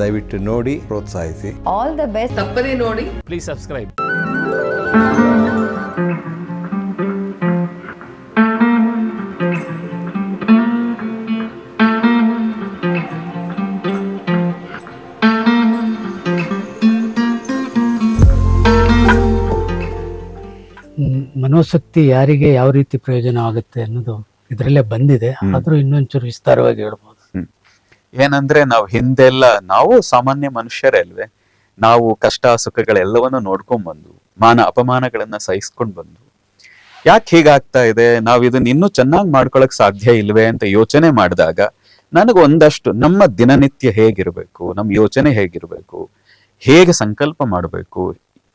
ದಯವಿಟ್ಟು ನೋಡಿ ಪ್ರೋತ್ಸಾಹಿಸಿ. ಆಲ್ ದ ಬೆಸ್ಟ್ ತಪ್ಪದೇ ನೋಡಿ. ಪ್ಲೀಸ್ ಸಬ್ಸ್ಕ್ರೈಬ್ ಮನೋಶಕ್ತಿ ಯಾರಿಗೆ ಯಾವ ರೀತಿ ಪ್ರಯೋಜನ ಆಗುತ್ತೆ ಅನ್ನೋದು ಇದರಲ್ಲೇ ಬಂದಿದೆ. ಆದರೂ ಇನ್ನೊಂಚೂರು ವಿಸ್ತಾರವಾಗಿ ಹೇಳ್ಬೋದು. ಏನಂದ್ರೆ ನಾವು ಹಿಂದೆಲ್ಲ, ನಾವು ಸಾಮಾನ್ಯ ಮನುಷ್ಯರೇ ಅಲ್ವೇ. ನಾವು ಕಷ್ಟ, ಸುಖಗಳೆಲ್ಲವನ್ನು ನೋಡ್ಕೊಂಡ್ ಬಂದು ಮಾನ, ಅಪಮಾನಗಳನ್ನ ಸಹಿಸ್ಕೊಂಡ್ ಬಂದು ಯಾಕೆ ಹೀಗಾಗ್ತಾ ಇದೆ? ನಾವು ಇದನ್ನ ಇನ್ನೂ ಚೆನ್ನಾಗಿ ಮಾಡ್ಕೊಳಕ್ ಸಾಧ್ಯ ಇಲ್ವೇ ಅಂತ ಯೋಚನೆ ಮಾಡಿದಾಗ ನನಗೆ ಒಂದಷ್ಟು ನಮ್ಮ ದಿನನಿತ್ಯ ಹೇಗಿರ್ಬೇಕು, ನಮ್ಮ ಯೋಚನೆ ಹೇಗಿರ್ಬೇಕು, ಹೇಗೆ ಸಂಕಲ್ಪ ಮಾಡಬೇಕು,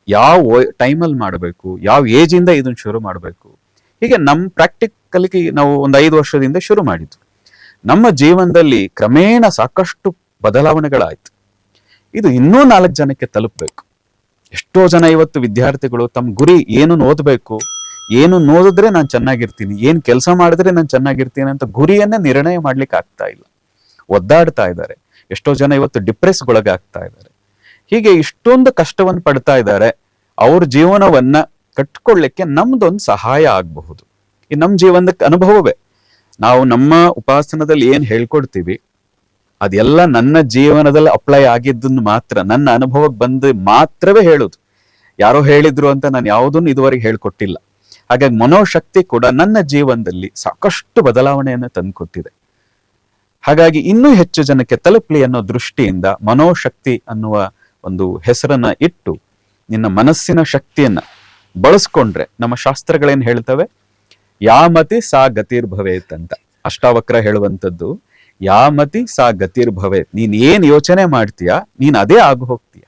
ಯಾವ ಟೈಮಲ್ಲಿ ಮಾಡಬೇಕು, ಯಾವ ಏಜ್ ಇಂದ ಇದನ್ನ ಶುರು ಮಾಡಬೇಕು. ಹೀಗೆ ನಮ್ಮ ಪ್ರಾಕ್ಟಿಕಲ್ಗೆ ನಾವು ಒಂದು ಐದು ವರ್ಷದಿಂದ ಶುರು ಮಾಡಿದ್ವಿ. ನಮ್ಮ ಜೀವನದಲ್ಲಿ ಕ್ರಮೇಣ ಸಾಕಷ್ಟು ಬದಲಾವಣೆಗಳಾಯ್ತು. ಇದು ಇನ್ನೂ ನಾಲ್ಕು ಜನಕ್ಕೆ ತಲುಪಬೇಕು. ಎಷ್ಟೋ ಜನ ಇವತ್ತು ವಿದ್ಯಾರ್ಥಿಗಳು ತಮ್ಮ ಗುರಿ ಏನು ಓದಬೇಕು, ಏನು ಓದಿದ್ರೆ ನಾನು ಚೆನ್ನಾಗಿರ್ತೀನಿ, ಏನು ಕೆಲಸ ಮಾಡಿದ್ರೆ ನಾನು ಚೆನ್ನಾಗಿರ್ತೀನಿ ಅಂತ ಗುರಿಯನ್ನೇ ನಿರ್ಣಯ ಮಾಡ್ಲಿಕ್ಕೆ ಆಗ್ತಾ ಇಲ್ಲ. ಒದ್ದಾಡ್ತಾ ಇದ್ದಾರೆ. ಎಷ್ಟೋ ಜನ ಇವತ್ತು ಡಿಪ್ರೆಸ್ ಒಳಗಾಗ್ತಾ ಇದ್ದಾರೆ. ಹೀಗೆ ಇಷ್ಟೊಂದು ಕಷ್ಟವನ್ನು ಪಡ್ತಾ ಇದ್ದಾರೆ. ಅವ್ರ ಜೀವನವನ್ನ ಕಟ್ಕೊಳ್ಳಿಕ್ಕೆ ನಮ್ದೊಂದು ಸಹಾಯ ಆಗಬಹುದು. ಈ ನಮ್ಮ ಜೀವನದ ಅನುಭವವೇ. ನಾವು ನಮ್ಮ ಉಪಾಸನದಲ್ಲಿ ಏನ್ ಹೇಳ್ಕೊಡ್ತೀವಿ? ಅದೆಲ್ಲ ನನ್ನ ಜೀವನದಲ್ಲಿ ಅಪ್ಲೈ ಆಗಿದ್ದನ್ನು ಮಾತ್ರ, ನನ್ನ ಅನುಭವಕ್ಕೆ ಬಂದು ಮಾತ್ರವೇ ಹೇಳುದು. ಯಾರೋ ಹೇಳಿದ್ರು ಅಂತ ನಾನು ಯಾವುದನ್ನು ಇದುವರೆಗೆ ಹೇಳ್ಕೊಟ್ಟಿಲ್ಲ. ಹಾಗಾಗಿ ಮನೋಶಕ್ತಿ ಕೂಡ ನನ್ನ ಜೀವನದಲ್ಲಿ ಸಾಕಷ್ಟು ಬದಲಾವಣೆಯನ್ನು ತಂದುಕೊಟ್ಟಿದೆ. ಹಾಗಾಗಿ ಇನ್ನೂ ಹೆಚ್ಚು ಜನಕ್ಕೆ ತಲುಪಲಿ ಅನ್ನೋ ದೃಷ್ಟಿಯಿಂದ ಮನೋಶಕ್ತಿ ಅನ್ನುವ ಒಂದು ಹೆಸರನ್ನ ಇಟ್ಟು, ನಿನ್ನ ಮನಸ್ಸಿನ ಶಕ್ತಿಯನ್ನ ಬಳಸ್ಕೊಂಡ್ರೆ ನಮ್ಮ ಶಾಸ್ತ್ರಗಳೇನು ಹೇಳ್ತವೆ? ಯಾಮತಿ ಸಾ ಗತಿರ್ಭವೇತ್ ಅಂತ. ಅಷ್ಟಾವಕ್ರ ಹೇಳುವಂಥದ್ದು, ಯಾಮತಿ ಸಾ ಗತಿರ್ಭವೇತ್ ನೀನ್ ಏನ್ ಯೋಚನೆ ಮಾಡ್ತೀಯ, ನೀನ್ ಅದೇ ಆಗು ಹೋಗ್ತೀಯ.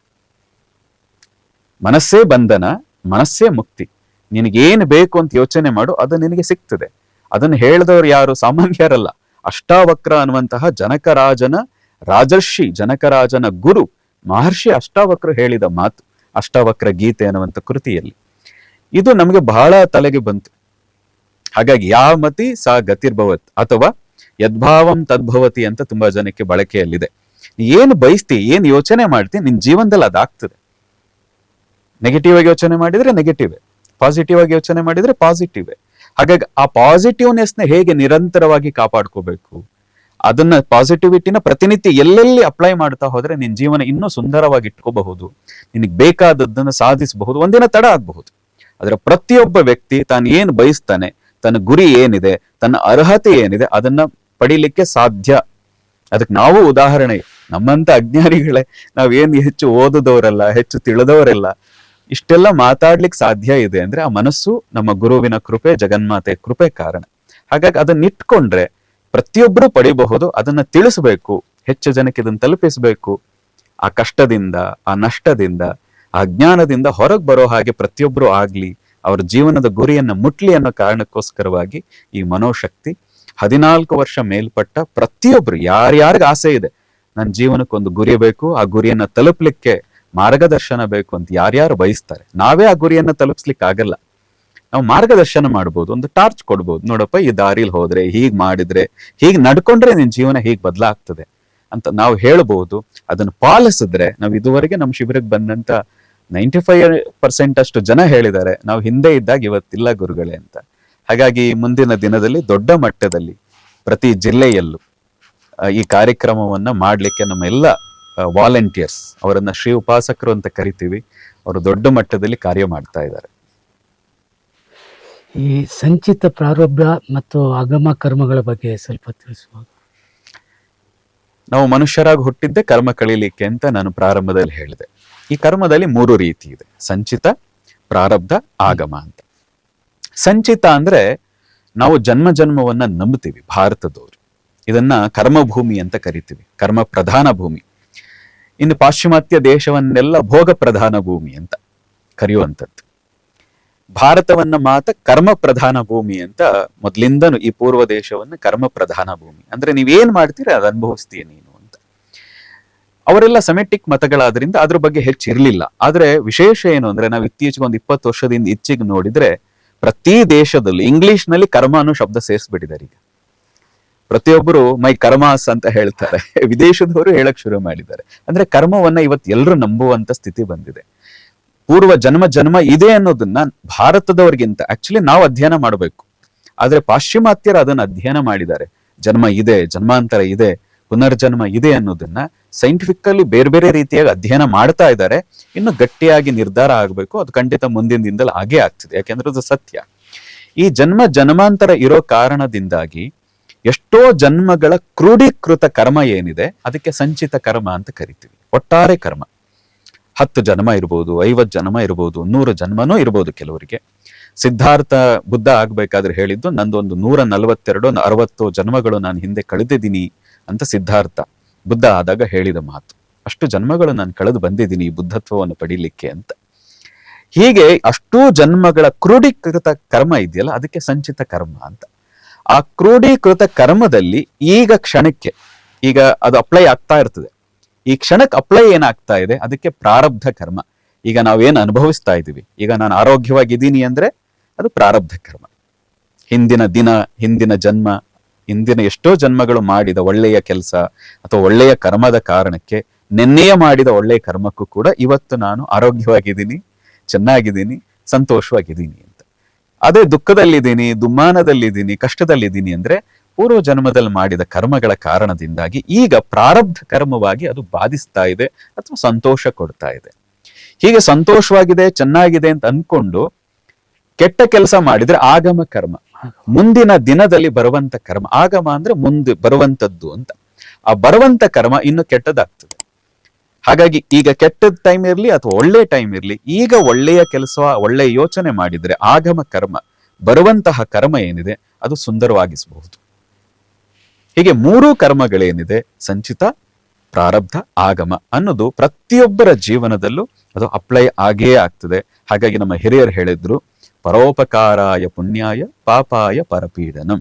ಮನಸ್ಸೇ ಬಂಧನ, ಮನಸ್ಸೇ ಮುಕ್ತಿ. ನಿನಗೇನ್ ಬೇಕು ಅಂತ ಯೋಚನೆ ಮಾಡು, ಅದು ನಿನಗೆ ಸಿಗ್ತದೆ. ಅದನ್ನ ಹೇಳಿದವರು ಯಾರು? ಸಾಮಾನ್ಯರಲ್ಲ. ಅಷ್ಟಾವಕ್ರ ಅನ್ನುವಂತಹ ಜನಕರಾಜನ ರಾಜರ್ಷಿ, ಜನಕರಾಜನ ಗುರು, ಮಹರ್ಷಿ ಅಷ್ಟಾವಕ್ರ ಹೇಳಿದ ಮಾತು, ಅಷ್ಟಾವಕ್ರ ಗೀತೆ ಅನ್ನುವಂಥ ಕೃತಿಯಲ್ಲಿ. ಇದು ನಮಗೆ ಬಹಳ ತಲೆಗೆ ಬಂತು. ಹಾಗಾಗಿ ಯಾಮತಿ ಸಾ ಗತಿರ್ಭವತ್ ಅಥವಾ ಯದ್ಭಾವಂ ತದ್ಭವತಿ ಅಂತ ತುಂಬಾ ಜನಕ್ಕೆ ಬಳಕೆಯಲ್ಲಿದೆ. ಏನು ಬಯಸ್ತಿ, ಏನ್ ಯೋಚನೆ ಮಾಡ್ತಿ, ನಿನ್ ಜೀವನದಲ್ಲಿ ಅದಾಗ್ತದೆ. ನೆಗೆಟಿವ್ ಆಗಿ ಯೋಚನೆ ಮಾಡಿದ್ರೆ ನೆಗೆಟಿವ್ ಪಾಸಿಟಿವ್ ಆಗಿ ಯೋಚನೆ ಮಾಡಿದ್ರೆ ಪಾಸಿಟಿವ್ ಹಾಗಾಗಿ ಆ ಪಾಸಿಟಿವ್ನೆಸ್ನ ಹೇಗೆ ನಿರಂತರವಾಗಿ ಕಾಪಾಡ್ಕೋಬೇಕು? ಅದನ್ನ ಪಾಸಿಟಿವಿಟಿನ ಪ್ರತಿನಿತ್ಯ ಎಲ್ಲೆಲ್ಲಿ ಅಪ್ಲೈ ಮಾಡ್ತಾ ಹೋದ್ರೆ ನಿನ್ ಜೀವನ ಇನ್ನೂ ಸುಂದರವಾಗಿ ಇಟ್ಕೋಬಹುದು. ನಿನಗೆ ಬೇಕಾದದ್ದನ್ನ ಸಾಧಿಸಬಹುದು. ಒಂದಿನ ತಡ ಆಗಬಹುದು. ಆದ್ರೆ ಪ್ರತಿಯೊಬ್ಬ ವ್ಯಕ್ತಿ ತಾನು ಏನು ಬಯಸ್ತಾನೆ ತನ್ನ ಗುರಿ ಏನಿದೆ, ತನ್ನ ಅರ್ಹತೆ ಏನಿದೆ ಅದನ್ನ ಪಡಿಲಿಕ್ಕೆ ಸಾಧ್ಯ. ಅದಕ್ಕೆ ನಾವು ಉದಾಹರಣೆ, ನಮ್ಮಂತ ಅಜ್ಞಾನಿಗಳೇ ನಾವೇನ್ ಹೆಚ್ಚು ಓದದವರಲ್ಲ, ಹೆಚ್ಚು ತಿಳಿದವರೆಲ್ಲ, ಇಷ್ಟೆಲ್ಲ ಮಾತಾಡ್ಲಿಕ್ಕೆ ಸಾಧ್ಯ ಇದೆ ಅಂದ್ರೆ ಆ ಮನಸ್ಸು ನಮ್ಮ ಗುರುವಿನ ಕೃಪೆ, ಜಗನ್ಮಾತೆ ಕೃಪೆ ಕಾರಣ. ಹಾಗಾಗಿ ಅದನ್ನ ಇಟ್ಕೊಂಡ್ರೆ ಪ್ರತಿಯೊಬ್ಬರು ಪಡಿಬಹುದು, ಅದನ್ನ ತಿಳಿಸ್ಬೇಕು, ಹೆಚ್ಚು ಜನಕ್ಕೆ ಇದನ್ನ ತಲುಪಿಸ್ಬೇಕು. ಆ ಕಷ್ಟದಿಂದ, ಆ ನಷ್ಟದಿಂದ, ಆ ಜ್ಞಾನದಿಂದ ಹೊರಗೆ ಬರೋ ಹಾಗೆ ಪ್ರತಿಯೊಬ್ಬರು ಆಗ್ಲಿ ಅವ್ರ ಜೀವನದ ಗುರಿಯನ್ನ ಮುಟ್ಲಿ ಅನ್ನೋ ಕಾರಣಕ್ಕೋಸ್ಕರವಾಗಿ ಈ ಮನೋಶಕ್ತಿ ಹದಿನಾಲ್ಕು ವರ್ಷ ಮೇಲ್ಪಟ್ಟ ಪ್ರತಿಯೊಬ್ರು ಯಾರ್ಯಾರಿಗೆ ಆಸೆ ಇದೆ ನನ್ನ ಜೀವನಕ್ಕೊಂದು ಗುರಿ ಬೇಕು, ಆ ಗುರಿಯನ್ನ ತಲುಪಲಿಕ್ಕೆ ಮಾರ್ಗದರ್ಶನ ಬೇಕು ಅಂತ ಯಾರ್ಯಾರು ಬಯಸ್ತಾರೆ, ನಾವೇ ಆ ಗುರಿಯನ್ನ ತಲುಪಿಸ್ಲಿಕ್ಕೆ ಆಗಲ್ಲ. ನಾವು ಮಾರ್ಗದರ್ಶನ ಮಾಡ್ಬೋದು, ಒಂದು ಟಾರ್ಚ್ ಕೊಡ್ಬೋದು, ನೋಡಪ್ಪ ಈ ದಾರಿಲಿ ಹೋದ್ರೆ, ಹೀಗ್ ಮಾಡಿದ್ರೆ, ಹೀಗ್ ನಡ್ಕೊಂಡ್ರೆ ನಿನ್ ಜೀವನ ಹೀಗ್ ಬದಲಾಗ್ತದೆ ಅಂತ ನಾವು ಹೇಳ್ಬೋದು. ಅದನ್ನ ಪಾಲಿಸಿದ್ರೆ ನಾವು ಇದುವರೆಗೆ ನಮ್ಮ ಶಿಬಿರಕ್ಕೆ ಬಂದಂತ ನೈಂಟಿ ಫೈವ್ ಪರ್ಸೆಂಟ್ ಅಷ್ಟು ಜನ ಹೇಳಿದ್ದಾರೆ ನಾವು ಹಿಂದೆ ಇದ್ದಾಗ ಇವತ್ತಿಲ್ಲ ಗುರುಗಳೇ ಅಂತ. ಹಾಗಾಗಿ ಮುಂದಿನ ದಿನದಲ್ಲಿ ದೊಡ್ಡ ಮಟ್ಟದಲ್ಲಿ ಪ್ರತಿ ಜಿಲ್ಲೆಯಲ್ಲೂ ಈ ಕಾರ್ಯಕ್ರಮವನ್ನ ಮಾಡ್ಲಿಕ್ಕೆ ನಮ್ಮೆಲ್ಲ ವಾಲಂಟಿಯರ್ಸ್ ಅವರನ್ನ ಶ್ರೀ ಉಪಾಸಕರು ಅಂತ ಕರಿತೀವಿ ಅವರು ದೊಡ್ಡ ಮಟ್ಟದಲ್ಲಿ ಕಾರ್ಯ ಮಾಡ್ತಾ ಇದ್ದಾರೆ. ಈ ಸಂಚಿತ ಪ್ರಾರಬ್ಧ ಮತ್ತು ಆಗಮ ಕರ್ಮಗಳ ಬಗ್ಗೆ ಸ್ವಲ್ಪ ತಿಳಿಸುವ ನಾವು ಮನುಷ್ಯರಾಗಿ ಹುಟ್ಟಿದ್ದೆ ಕರ್ಮ ಕಳೀಲಿಕ್ಕೆ ಅಂತ ನಾನು ಪ್ರಾರಂಭದಲ್ಲಿ ಹೇಳಿದೆ. ಈ ಕರ್ಮದಲ್ಲಿ ಮೂರು ರೀತಿ ಇದೆ. ಸಂಚಿತ, ಪ್ರಾರಬ್ಧ, ಆಗಮ ಅಂತ. ಸಂಚಿತ ಅಂದ್ರೆ ನಾವು ಜನ್ಮ ಜನ್ಮವನ್ನ ನಂಬುತ್ತೀವಿ ಭಾರತದವರು. ಇದನ್ನ ಕರ್ಮಭೂಮಿ ಅಂತ ಕರಿತೀವಿ. ಕರ್ಮ ಪ್ರಧಾನ ಭೂಮಿ. ಇನ್ನು ಪಾಶ್ಚಿಮಾತ್ಯ ದೇಶವನ್ನೆಲ್ಲ ಭೋಗ ಪ್ರಧಾನ ಭೂಮಿ ಅಂತ ಕರೆಯುವಂಥದ್ದು. ಭಾರತವನ್ನ ಮಾತ್ರ ಕರ್ಮ ಪ್ರಧಾನ ಭೂಮಿ ಅಂತ ಮೊದಲಿಂದನು ಈ ಪೂರ್ವ ದೇಶವನ್ನ ಕರ್ಮ ಪ್ರಧಾನ ಭೂಮಿ. ಅಂದ್ರೆ ನೀವೇನ್ ಮಾಡ್ತೀರ, ಅದು ಅನುಭವಿಸ್ತೀಯ ನೀನು? ಅವರೆಲ್ಲ ಸೆಮೆಟಿಕ್ ಮತಗಳಾದ್ರಿಂದ ಅದ್ರ ಬಗ್ಗೆ ಹೆಚ್ಚು ಇರಲಿಲ್ಲ. ಆದ್ರೆ ವಿಶೇಷ ಏನು ಅಂದ್ರೆ ನಾವು ಇತ್ತೀಚೆಗೆ ಒಂದು ಇಪ್ಪತ್ತು ವರ್ಷದಿಂದ ಇಚ್ಚಿಗೆ ನೋಡಿದ್ರೆ ಪ್ರತಿ ದೇಶದಲ್ಲಿ ಇಂಗ್ಲಿಷ್ನಲ್ಲಿ ಕರ್ಮ ಅನ್ನೋ ಶಬ್ದ ಸೇರಿಸ್ಬಿಟ್ಟಿದ್ದಾರೆ ಈಗ. ಪ್ರತಿಯೊಬ್ಬರು ಮೈ ಕರ್ಮಾಸ್ ಅಂತ ಹೇಳ್ತಾರೆ. ವಿದೇಶದವರು ಹೇಳಕ್ ಶುರು ಮಾಡಿದ್ದಾರೆ. ಅಂದ್ರೆ ಕರ್ಮವನ್ನ ಇವತ್ತು ಎಲ್ಲರೂ ನಂಬುವಂತ ಸ್ಥಿತಿ ಬಂದಿದೆ. ಪೂರ್ವ ಜನ್ಮ ಜನ್ಮ ಇದೆ ಅನ್ನೋದನ್ನ ಭಾರತದವರಿಗಿಂತ ಆಕ್ಚುಲಿ ನಾವು ಅಧ್ಯಯನ ಮಾಡಬೇಕು. ಆದ್ರೆ ಪಾಶ್ಚಿಮಾತ್ಯರು ಅದನ್ನ ಅಧ್ಯಯನ ಮಾಡಿದ್ದಾರೆ. ಜನ್ಮ ಇದೆ, ಜನ್ಮಾಂತರ ಇದೆ ಪುನರ್ಜನ್ಮ ಇದೆ ಅನ್ನೋದನ್ನ ಸೈಂಟಿಫಿಕಲಿ ಬೇರೆ ಬೇರೆ ರೀತಿಯಾಗಿ ಅಧ್ಯಯನ ಮಾಡ್ತಾ ಇದ್ದಾರೆ. ಇನ್ನು ಗಟ್ಟಿಯಾಗಿ ನಿರ್ಧಾರ ಆಗಬೇಕು. ಅದು ಖಂಡಿತ ಮುಂದಿನ ದಿನದಲ್ಲಿ ಹಾಗೆ ಆಗ್ತಿದೆ. ಯಾಕೆಂದ್ರೆ ಅದು ಸತ್ಯ. ಈ ಜನ್ಮ ಜನ್ಮಾಂತರ ಇರೋ ಕಾರಣದಿಂದಾಗಿ ಎಷ್ಟೋ ಜನ್ಮಗಳ ಕ್ರೋಢೀಕೃತ ಕರ್ಮ ಏನಿದೆ, ಅದಕ್ಕೆ ಸಂಚಿತ ಕರ್ಮ ಅಂತ ಕರಿತೀವಿ. ಒಟ್ಟಾರೆ ಕರ್ಮ. ಹತ್ತು ಜನ್ಮ ಇರ್ಬೋದು, ಐವತ್ತು ಜನ್ಮ ಇರ್ಬೋದು, ನೂರು ಜನ್ಮನೂ ಇರ್ಬೋದು ಕೆಲವರಿಗೆ. ಸಿದ್ಧಾರ್ಥ ಬುದ್ಧ ಆಗ್ಬೇಕಾದ್ರೆ ಹೇಳಿದ್ದು, ನಂದೊಂದು ನೂರ ನಲವತ್ತೆರಡು ಅರವತ್ತು ಜನ್ಮಗಳು ನಾನು ಹಿಂದೆ ಕಳೆದಿದ್ದೀನಿ. ಅಂತ ಸಿದ್ಧಾರ್ಥ ಬುದ್ಧ ಆದಾಗ ಹೇಳಿದ ಮಾತು. ಅಷ್ಟು ಜನ್ಮಗಳು ನಾನು ಕಳೆದು ಬಂದಿದ್ದೀನಿ ಈ ಬುದ್ಧತ್ವವನ್ನು ಪಡೀಲಿಕ್ಕೆ ಅಂತ. ಹೀಗೆ ಅಷ್ಟೂ ಜನ್ಮಗಳ ಕ್ರೋಢೀಕೃತ ಕರ್ಮ ಇದೆಯಲ್ಲ, ಅದಕ್ಕೆ ಸಂಚಿತ ಕರ್ಮ ಅಂತ. ಆ ಕ್ರೋಢೀಕೃತ ಕರ್ಮದಲ್ಲಿ ಈಗ ಕ್ಷಣಕ್ಕೆ, ಈಗ ಅದು ಅಪ್ಲೈ ಆಗ್ತಾ ಇರ್ತದೆ. ಈ ಕ್ಷಣಕ್ಕೆ ಅಪ್ಲೈ ಏನಾಗ್ತಾ ಇದೆ, ಅದಕ್ಕೆ ಪ್ರಾರಬ್ಧ ಕರ್ಮ. ಈಗ ನಾವೇನು ಅನುಭವಿಸ್ತಾ ಇದ್ದೀವಿ, ಈಗ ನಾನು ಆರೋಗ್ಯವಾಗಿದ್ದೀನಿ ಅಂದ್ರೆ ಅದು ಪ್ರಾರಬ್ಧ ಕರ್ಮ. ಹಿಂದಿನ ದಿನ, ಹಿಂದಿನ ಜನ್ಮ ಹಿಂದಿನ ಎಷ್ಟೋ ಜನ್ಮಗಳು ಮಾಡಿದ ಒಳ್ಳೆಯ ಕೆಲಸ ಅಥವಾ ಒಳ್ಳೆಯ ಕರ್ಮದ ಕಾರಣಕ್ಕೆ ನಿನ್ನೆಯ ಮಾಡಿದ ಒಳ್ಳೆಯ ಕರ್ಮಕ್ಕೂ ಕೂಡ ಇವತ್ತು ನಾನು ಆರೋಗ್ಯವಾಗಿದ್ದೀನಿ, ಚೆನ್ನಾಗಿದ್ದೀನಿ, ಸಂತೋಷವಾಗಿದ್ದೀನಿ ಅಂತ. ಅದೇ ದುಃಖದಲ್ಲಿದ್ದೀನಿ, ದುಮ್ಮಾನದಲ್ಲಿದ್ದೀನಿ, ಕಷ್ಟದಲ್ಲಿದ್ದೀನಿ ಅಂದ್ರೆ ಪೂರ್ವ ಜನ್ಮದಲ್ಲಿ ಮಾಡಿದ ಕರ್ಮಗಳ ಕಾರಣದಿಂದಾಗಿ ಈಗ ಪ್ರಾರಬ್ಧ ಕರ್ಮವಾಗಿ ಅದು ಬಾಧಿಸ್ತಾ ಇದೆ ಅಥವಾ ಸಂತೋಷ ಕೊಡ್ತಾ ಇದೆ. ಹೀಗೆ ಸಂತೋಷವಾಗಿದೆ, ಚೆನ್ನಾಗಿದೆ ಅಂತ ಅನ್ಕೊಂಡು ಕೆಟ್ಟ ಕೆಲಸ ಮಾಡಿದ್ರೆ ಆಗಮ ಕರ್ಮ. ಮುಂದಿನ ದಿನದಲ್ಲಿ ಬರುವಂತ ಕರ್ಮ. ಆಗಮ ಅಂದ್ರೆ ಮುಂದೆ ಬರುವಂತದ್ದು ಅಂತ. ಆ ಬರುವಂತ ಕರ್ಮ ಇನ್ನು ಕೆಟ್ಟದಾಗ್ತದೆ. ಹಾಗಾಗಿ ಈಗ ಕೆಟ್ಟದ ಟೈಮ್ ಇರ್ಲಿ ಅಥವಾ ಒಳ್ಳೆ ಟೈಮ್ ಇರ್ಲಿ, ಈಗ ಒಳ್ಳೆಯ ಕೆಲಸ ಒಳ್ಳೆಯ ಯೋಚನೆ ಮಾಡಿದ್ರೆ ಆಗಮ ಕರ್ಮ, ಬರುವಂತಹ ಕರ್ಮ ಏನಿದೆ, ಅದು ಸುಂದರವಾಗಿಸಬಹುದು. ಹೀಗೆ ಮೂರು ಕರ್ಮಗಳೇನಿದೆ, ಸಂಚಿತ, ಪ್ರಾರಬ್ಧ, ಆಗಮ ಅನ್ನೋದು ಪ್ರತಿಯೊಬ್ಬರ ಜೀವನದಲ್ಲೂ ಅದು ಅಪ್ಲೈ ಆಗೇ ಆಗ್ತದೆ. ಹಾಗಾಗಿ ನಮ್ಮ ಹಿರಿಯರು ಹೇಳಿದ್ರು ಪರೋಪಕಾರಾಯ ಪುಣ್ಯಾಯ ಪಾಪಾಯ ಪರಪೀಡನಂ.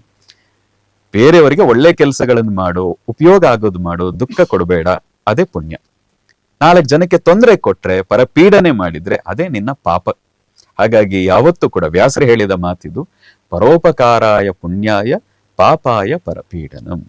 ಬೇರೆಯವರಿಗೆ ಒಳ್ಳೆ ಕೆಲಸಗಳನ್ನು ಮಾಡು, ಉಪಯೋಗ ಆಗೋದು ಮಾಡು ದುಃಖ ಕೊಡಬೇಡ, ಅದೇ ಪುಣ್ಯ. ನಾಲ್ಕು ಜನಕ್ಕೆ ತೊಂದರೆ ಕೊಟ್ರೆ, ಪರಪೀಡನೆ ಮಾಡಿದ್ರೆ ಅದೇ ನಿನ್ನ ಪಾಪ. ಹಾಗಾಗಿ ಯಾವತ್ತೂ ಕೂಡ ವ್ಯಾಸರು ಹೇಳಿದ ಮಾತಿದು, ಪರೋಪಕಾರಾಯ ಪುಣ್ಯಾಯ ಪಾಪಾಯ ಪರಪೀಡನಂ.